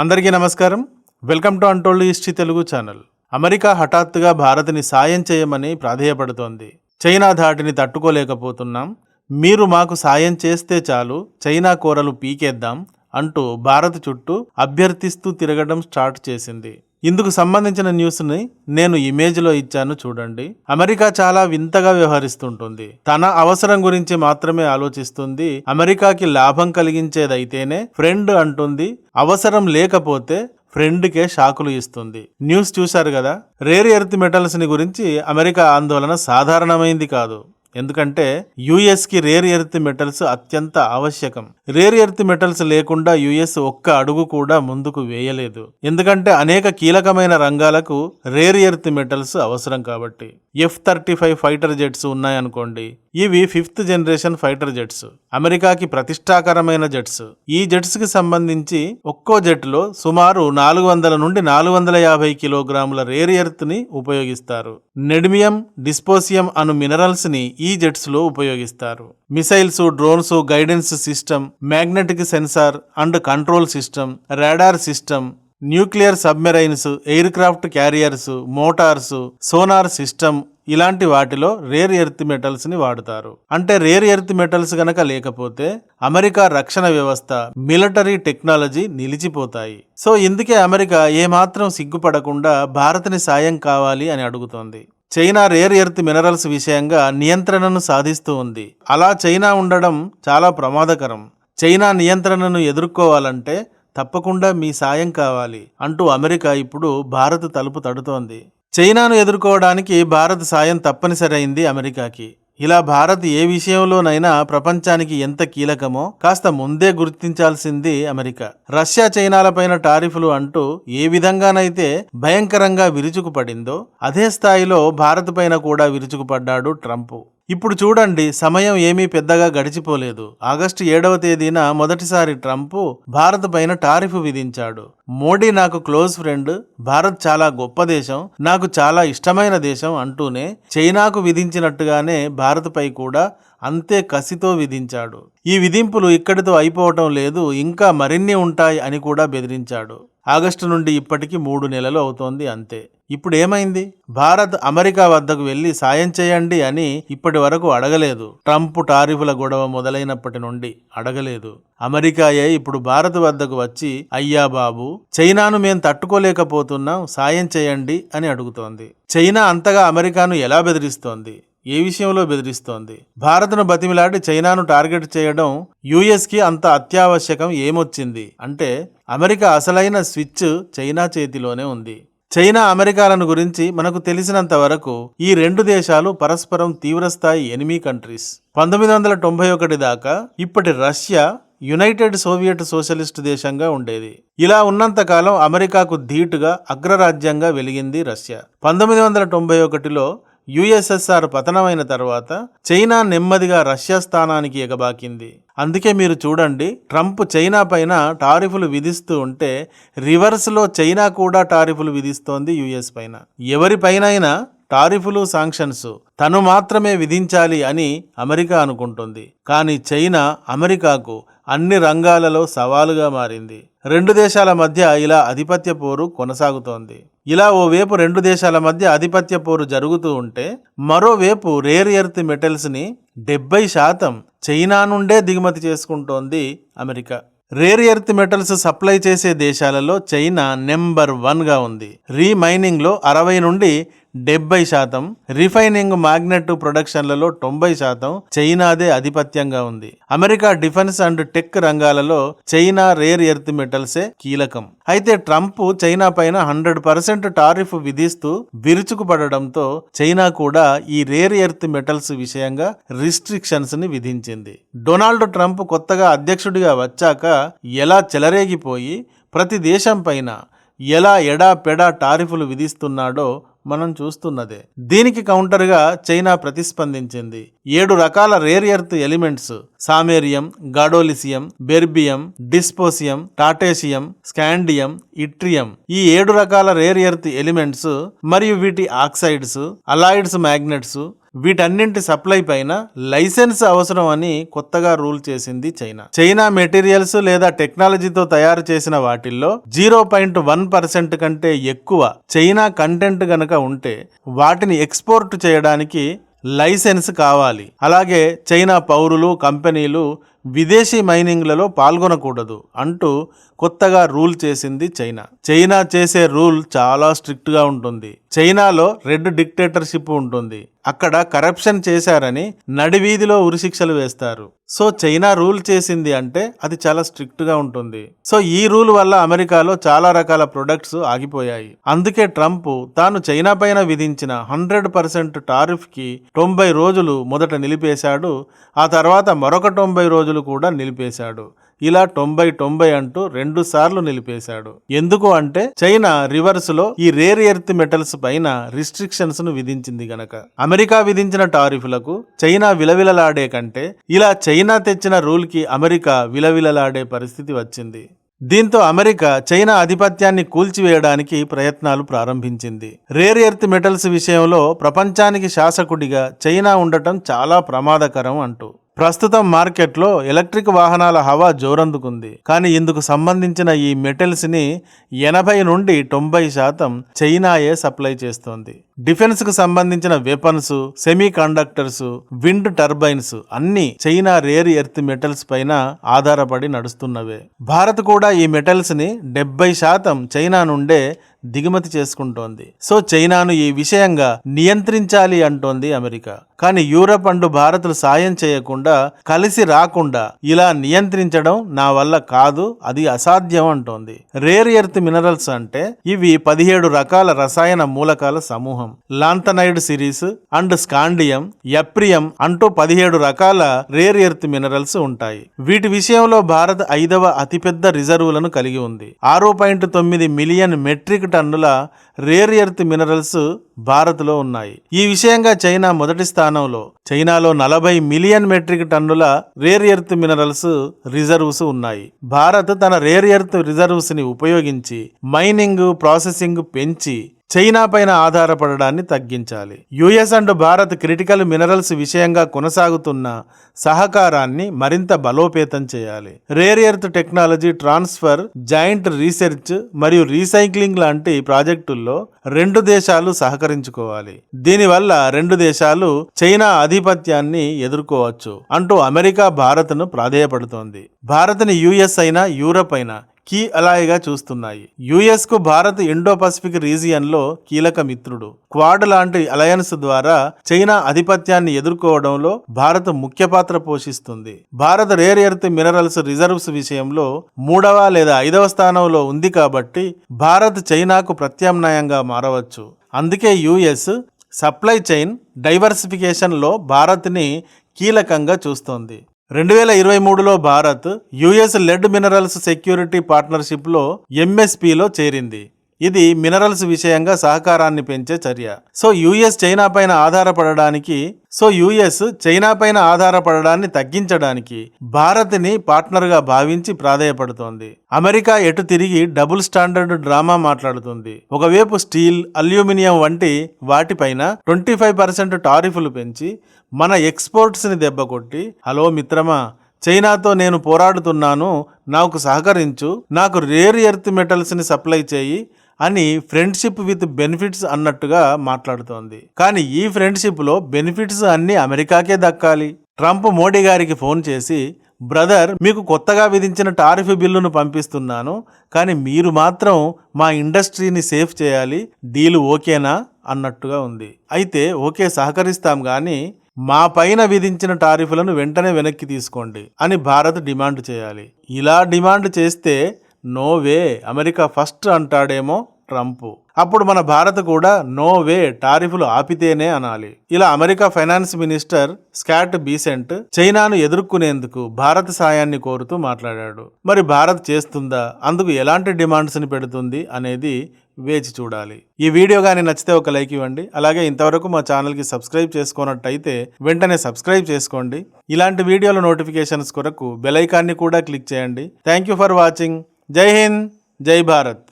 అందరికీ నమస్కారం. Welcome to untold history Telugu channel. America హఠాత్తుగా భారత్ని సాయం చేయమని ప్రాధేయపడుతోంది. చైనా ధాటిని తట్టుకోలేకపోతున్నాం. మీరు మాకు సాయం చేస్తే చాలు చైనా కూరలు పీకేద్దాం అంటూ భారత్ చుట్టూ అభ్యర్థిస్తూ తిరగడం స్టార్ట్ చేసింది. ఇందుకు సంబంధించిన న్యూస్ని నేను ఇమేజ్లో ఇచ్చాను చూడండి. అమెరికా చాలా వింతగా వ్యవహరిస్తుంటుంది. తన అవసరం గురించి మాత్రమే ఆలోచిస్తుంది. అమెరికాకి లాభం కలిగించేదైతేనే ఫ్రెండ్ అంటుంది. అవసరం లేకపోతే ఫ్రెండ్కే షాకులు ఇస్తుంది. న్యూస్ చూశారు కదా? రేర్ ఎర్త్ మెటల్స్ని గురించి అమెరికా ఆందోళన సాధారణమైంది కాదు. ఎందుకంటే యుఎస్కి రేర్ ఎర్త్ మెటల్స్ అత్యంత ఆవశ్యకం. రేర్ ఎర్త్ మెటల్స్ లేకుండా యుఎస్ ఒక్క అడుగు కూడా ముందుకు వేయలేదు. ఎందుకంటే అనేక కీలకమైన రంగాలకు రేర్ ఎర్త్ మెటల్స్ అవసరం కాబట్టి. F thirty five fighter jets ఉన్నాయనుకోండి. ఇవి ఫిఫ్త్ జనరేషన్ ఫైటర్ జెట్స్ అమెరికాకి ప్రతిష్టాకరమైన జెట్స్ ఈ జెట్స్కి సంబంధించి ఒక్కో జెట్లో సుమారు నాలుగు వందల నుండి నాలుగు వందల యాభై కిలోగ్రాముల రేర్ ఎర్త్ని ఉపయోగిస్తారు. నెడ్మియం డిస్పోసియం అను మినరల్స్ని ఈ జెట్స్లో ఉపయోగిస్తారు. Missiles drones guidance system magnetic sensor and control system radar system nuclear submarines aircraft carriers motors sonar system ఇలాంటి వాటిలో రేర్ ఎర్త్ మెటల్స్ని వాడుతారు. అంటే రేర్ ఎర్త్ మెటల్స్ గనక లేకపోతే అమెరికా రక్షణ వ్యవస్థ మిలిటరీ టెక్నాలజీ నిలిచిపోతాయి. సో ఇందుకే అమెరికా ఏమాత్రం సిగ్గుపడకుండా భారత్ని సాయం కావాలి అని అడుగుతోంది. చైనా రేర్ ఎర్త్ మినరల్స్ విషయంగా నియంత్రణను సాధిస్తూ ఉంది. అలా చైనా ఉండడం చాలా ప్రమాదకరం. చైనా నియంత్రణను ఎదుర్కోవాలంటే తప్పకుండా మీ సాయం కావాలి అంటూ అమెరికా ఇప్పుడు భారత్ తలుపు తడుతోంది. చైనాను ఎదుర్కోవడానికి భారత్ సాయం తప్పనిసరి అమెరికాకి. ఇలా భారత్ ఏ విషయంలోనైనా ప్రపంచానికి ఎంత కీలకమో కాస్త ముందే గుర్తించాల్సింది అమెరికా. రష్యా చైనాలపైన టారిఫ్లు అంటూ ఏ విధంగానైతే భయంకరంగా విరుచుకుపడిందో అదే స్థాయిలో భారత్ పైన కూడా విరుచుకుపడ్డాడు ట్రంప్. ఇప్పుడు చూడండి సమయం ఏమీ పెద్దగా గడిచిపోలేదు. ఆగస్టు ఏడవ తేదీన మొదటిసారి ట్రంప్ భారత్ పైన టారిఫ్ విధించాడు. మోడీ నాకు క్లోజ్ ఫ్రెండ్ భారత్ చాలా గొప్ప దేశం నాకు చాలా ఇష్టమైన దేశం అంటూనే చైనాకు విధించినట్టుగానే భారత్ పై కూడా అంతే కసితో విధించాడు. ఈ విధింపులు ఇక్కడితో అయిపోవటం లేదు ఇంకా మరిన్ని ఉంటాయి అని కూడా బెదిరించాడు. ఆగస్టు నుండి ఇప్పటికి మూడు నెలలు అవుతోంది అంతే. ఇప్పుడు ఏమైంది భారత్ అమెరికా వద్దకు వెళ్ళి సాయం చేయండి అని ఇప్పటి వరకు అడగలేదు. ట్రంప్ టారిఫుల గొడవ మొదలైనప్పటి నుండి అడగలేదు. అమెరికాయే ఇప్పుడు భారత్ వద్దకు వచ్చి అయ్యా బాబు చైనాను మేం తట్టుకోలేకపోతున్నాం సాయం చేయండి అని అడుగుతోంది. చైనా అంతగా అమెరికాను ఎలా బెదిరిస్తోంది? ఏ విషయంలో బెదిరిస్తోంది? భారత్ను బతిమిలాడి చైనాను టార్గెట్ చేయడం యుఎస్కి అంత అత్యావశ్యకం ఏమొచ్చింది? అంటే అమెరికా అసలైన స్విచ్ చైనా చేతిలోనే ఉంది. చైనా అమెరికాలను గురించి మనకు తెలిసినంత వరకు ఈ రెండు దేశాలు పరస్పరం తీవ్రస్థాయి ఎనిమీ కంట్రీస్ పంతొమ్మిది వందల తొంభై ఒకటి దాకా ఇప్పటి రష్యా యునైటెడ్ సోవియట్ సోషలిస్ట్ దేశంగా ఉండేది. ఇలా ఉన్నంతకాలం అమెరికాకు ధీటుగా అగ్రరాజ్యంగా వెలిగింది రష్యా. పంతొమ్మిది వందల తొంభై ఒకటిలో యుఎస్ఎస్ఆర్ పతనమైన తర్వాత చైనా నెమ్మదిగా రష్యా స్థానానికి ఎగబాకింది. అందుకే మీరు చూడండి ట్రంప్ చైనా పైన టారిఫ్లు విధిస్తూ ఉంటే రివర్స్లో చైనా కూడా టారిఫ్లు విధిస్తోంది యుఎస్ పైన. ఎవరిపైనైనా టారిఫ్లు సాంక్షన్స్ తను మాత్రమే విధించాలి అని అమెరికా అనుకుంటుంది. కానీ చైనా అమెరికాకు అన్ని రంగాలలో సవాలుగా మారింది. రెండు దేశాల మధ్య ఇలా ఆధిపత్య పోరు కొనసాగుతోంది. ఇలా ఓవైపు రెండు దేశాల మధ్య ఆధిపత్య పోరు జరుగుతూ ఉంటే మరోవైపు రేర్ ఎర్త్ మెటల్స్ని డెబ్బై శాతం చైనా నుండే దిగుమతి చేసుకుంటోంది America. Rare earth metals supply చేసే దేశాలలో చైనా నెంబర్ వన్గా ఉంది. రీమైనింగ్లో అరవై నుండి డెబ్బై శాతం. రిఫైనింగ్ మాగ్నెట్ ప్రొడక్షన్లలో తొంభై శాతం చైనాదే ఆధిపత్యంగా ఉంది. అమెరికా డిఫెన్స్ అండ్ టెక్ రంగాలలో చైనా రేర్ ఎర్త్ మెటల్సే కీలకం. అయితే ట్రంప్ చైనా పైన హండ్రెడ్ పర్సెంట్ టారిఫ్ విధిస్తూ విరుచుకుపడడంతో చైనా కూడా ఈ రేర్ ఎర్త్ మెటల్స్ విషయంగా రిస్ట్రిక్షన్స్ని విధించింది. డొనాల్డ్ ట్రంప్ కొత్తగా అధ్యక్షుడిగా వచ్చాక ఎలా చెలరేగిపోయి ప్రతి దేశం పైన ఎలా ఎడా పెడా టారిఫులు విధిస్తున్నాడో మనం చూస్తున్నదే. దీనికి కౌంటర్గా చైనా ప్రతిస్పందించింది. ఏడు రకాల rare earth elements samarium gadolinium terbium dysprosium టాటేషియం scandium yttrium. ఈ ఏడు రకాల రేర్ ఎర్త్ ఎలిమెంట్స్ మరియు వీటి ఆక్సైడ్స్ అలాయిడ్స్ మ్యాగ్నెట్స్ వీటన్నింటి సప్లై పైన లైసెన్స్ అవసరం అని కొత్తగా రూల్ చేసింది చైనా. చైనా మెటీరియల్స్ లేదా టెక్నాలజీతో తయారు చేసిన వాటిల్లో జీరో పాయింట్ వన్ పర్సెంట్ కంటే ఎక్కువ చైనా కంటెంట్ గనక ఉంటే వాటిని ఎక్స్పోర్ట్ చేయడానికి లైసెన్స్ కావాలి. అలాగే చైనా పౌరులు కంపెనీలు విదేశీ మైనింగ్లలో పాల్గొనకూడదు అంటూ కొత్తగా రూల్ చేసింది చైనా. చైనా చేసే రూల్ చాలా స్ట్రిక్ట్గా ఉంటుంది. చైనాలో రెడ్ డిక్టేటర్షిప్ ఉంటుంది. అక్కడ కరప్షన్ చేశారని నడివీధిలో ఉరిశిక్షలు వేస్తారు. సో చైనా రూల్ చేసింది అంటే అది చాలా స్ట్రిక్ట్గా ఉంటుంది. సో ఈ రూల్ వల్ల అమెరికాలో చాలా రకాల ప్రొడక్ట్స్ ఆగిపోయాయి. అందుకే ట్రంప్ తాను చైనా పైన విధించిన హండ్రెడ్ పర్సెంట్ టారిఫ్కి తొంభై రోజులు మొదట నిలిపేశాడు. ఆ తర్వాత మరొక తొంభై రోజులు కూడా నిలిపేశాడు. ఇలా తొంభై తొంభై అంటూ రెండు సార్లు నిలిపేశాడు. ఎందుకు అంటే చైనా రివర్స్లో ఈ రేర్ ఎర్త్ మెటల్స్ పైన రిస్ట్రిక్షన్స్ను విధించింది గనక. అమెరికా విధించిన టారిఫ్లకు చైనా విలవిలలాడే కంటే ఇలా చైనా తెచ్చిన రూల్కి అమెరికా విలవిలలాడే పరిస్థితి వచ్చింది. దీంతో అమెరికా చైనా ఆధిపత్యాన్ని కూల్చివేయడానికి ప్రయత్నాలు ప్రారంభించింది. రేర్ ఎర్త్ మెటల్స్ విషయంలో ప్రపంచానికి శాసకుడిగా చైనా ఉండటం చాలా ప్రమాదకరం అంటూ. ప్రస్తుతం మార్కెట్లో ఎలక్ట్రిక్ వాహనాల హవా జోరందుకుంది. కానీ ఇందుకు సంబంధించిన ఈ మెటల్స్ని ఎనభై నుండి తొంభై శాతం చైనాయే సప్లై చేస్తోంది. డిఫెన్స్కు సంబంధించిన weapons semiconductors wind turbines అన్ని చైనా రేర్ ఎర్త్ మెటల్స్ పైన ఆధారపడి నడుస్తున్నవే. భారత్ కూడా ఈ మెటల్స్ని డెబ్బై శాతం చైనా నుండే దిగుమతి చేసుకుంటోంది. సో చైనాను ఈ విషయంగా నియంత్రించాలి అంటోంది అమెరికా. కానీ యూరప్ అండ్ భారత్లు సాయం చేయకుండా కలిసి రాకుండా ఇలా నియంత్రించడం నా వల్ల కాదు అది అసాధ్యం అంటోంది. రేర్ ఎర్త్ మినరల్స్ అంటే ఇవి పదిహేడు రకాల రసాయన మూలకాల సమూహం. లాంతనైడ్ సిరీస్ అండ్ స్కాండియం ఎప్రియం అంటూ పదిహేడు రకాల రేర్ ఎర్త్ మినరల్స్ ఉంటాయి. వీటి విషయంలో భారత్ ఐదవ అతిపెద్ద రిజర్వులను కలిగి ఉంది. ఆరు పాయింట్ తొమ్మిది మిలియన్ మెట్రిక్ టన్నుల రేర్ ఎర్త్ మినరల్స్ భారత్లో ఉన్నాయి. ఈ విషయంగా చైనా మొదటి స్థానంలో చైనాలో నలభై మిలియన్ మెట్రిక్ టన్నుల రేర్ ఎర్త్ మినరల్స్ రిజర్వ్స్ ఉన్నాయి. భారత్ తన రేర్ ఎర్త్ రిజర్వ్స్ని ఉపయోగించి మైనింగ్ ప్రాసెసింగ్ పెంచి చైనా పైన ఆధారపడడాన్ని తగ్గించాలి. US and Bharat critical minerals విషయంగా కొనసాగుతున్న సహకారాన్ని మరింత బలోపేతం చేయాలి. Rare earth technology transfer joint research మరియు రీసైక్లింగ్ లాంటి ప్రాజెక్టుల్లో రెండు దేశాలు సహకరించుకోవాలి. దీనివల్ల రెండు దేశాలు చైనా ఆధిపత్యాన్ని ఎదుర్కోవచ్చు అంటూ అమెరికా భారత్ను ప్రాధేయపడుతోంది. భారత్ని యుఎస్ అయినా యూరప్ అయినా కీ అలాయిగా చూస్తున్నాయి. యుఎస్కు భారత్ ఇండో పసిఫిక్ రీజియన్లో కీలక మిత్రుడు. క్వాడ్ లాంటి అలయన్స్ ద్వారా చైనా ఆధిపత్యాన్ని ఎదుర్కోవడంలో భారత్ ముఖ్య పాత్ర పోషిస్తుంది. Bharat rare earth minerals reserves విషయంలో మూడవ లేదా ఐదవ స్థానంలో ఉంది కాబట్టి భారత్ చైనాకు ప్రత్యామ్నాయంగా మారవచ్చు. అందుకే యుఎస్ సప్లై చైన్ డైవర్సిఫికేషన్లో భారత్ని కీలకంగా చూస్తోంది. రెండు వేల ఇరవై మూడులో Bharat US led minerals security పార్ట్నర్షిప్లో ఎంఎస్పిలో చేరింది. ఇది మినరల్స్ విషయంగా సహకారాన్ని పెంచే చర్య. సో యుఎస్ చైనా పైన ఆధారపడడానికి సో యుఎస్ చైనా పైన ఆధారపడడాన్ని తగ్గించడానికి భారత్ని పార్ట్నర్గా భావించి ప్రాధేయపడుతోంది. అమెరికా ఎటు తిరిగి డబుల్ స్టాండర్డ్ డ్రామా మాట్లాడుతుంది. ఒకవైపు స్టీల్ అల్యూమినియం వంటి వాటిపైన ట్వంటీ ఫైవ్ పర్సెంట్ టారిఫ్లు పెంచి మన ఎక్స్పోర్ట్స్ని దెబ్బకొట్టి హలో మిత్రమా చైనాతో నేను పోరాడుతున్నాను నాకు సహకరించు నాకు రేర్ ఎర్త్ మెటల్స్ని సప్లై చేయి అని ఫ్రెండ్షిప్ విత్ బెనిఫిట్స్ అన్నట్టుగా మాట్లాడుతోంది. కానీ ఈ ఫ్రెండ్షిప్లో బెనిఫిట్స్ అన్ని అమెరికాకే దక్కాలి. ట్రంప్ మోడీ గారికి ఫోన్ చేసి బ్రదర్ మీకు కొత్తగా విధించిన టారిఫ్ బిల్లును పంపిస్తున్నాను. కానీ మీరు మాత్రం మా ఇండస్ట్రీని సేఫ్ చేయాలి. డీల్ ఓకేనా? అన్నట్టుగా ఉంది. అయితే ఓకే సహకరిస్తాం కానీ మా పైన విధించిన టారిఫ్లను వెంటనే వెనక్కి తీసుకోండి అని భారత్ డిమాండ్ చేయాలి. ఇలా డిమాండ్ చేస్తే నో వే అమెరికా ఫస్ట్ అంటాడేమో ట్రంప్. అప్పుడు మన భారత్ కూడా నో వే టారిఫ్లు ఆపితేనే అనాలి. ఇలా America finance minister Scott Bessent చైనాను ఎదుర్కొనేందుకు భారత్ సాయాన్ని కోరుతూ మాట్లాడాడు. మరి భారత్ చేస్తుందా? అందుకు ఎలాంటి డిమాండ్స్ని పెడుతుంది అనేది వేచి చూడాలి. ఈ వీడియో కానీ నచ్చితే ఒక లైక్ ఇవ్వండి. అలాగే ఇంతవరకు మా ఛానల్కి సబ్స్క్రైబ్ చేసుకున్నట్టయితే వెంటనే సబ్స్క్రైబ్ చేసుకోండి. ఇలాంటి వీడియోల నోటిఫికేషన్స్ కొరకు బెల్ ఐకాన్ని కూడా క్లిక్ చేయండి. Thank you for watching. जय हिंद जय भारत।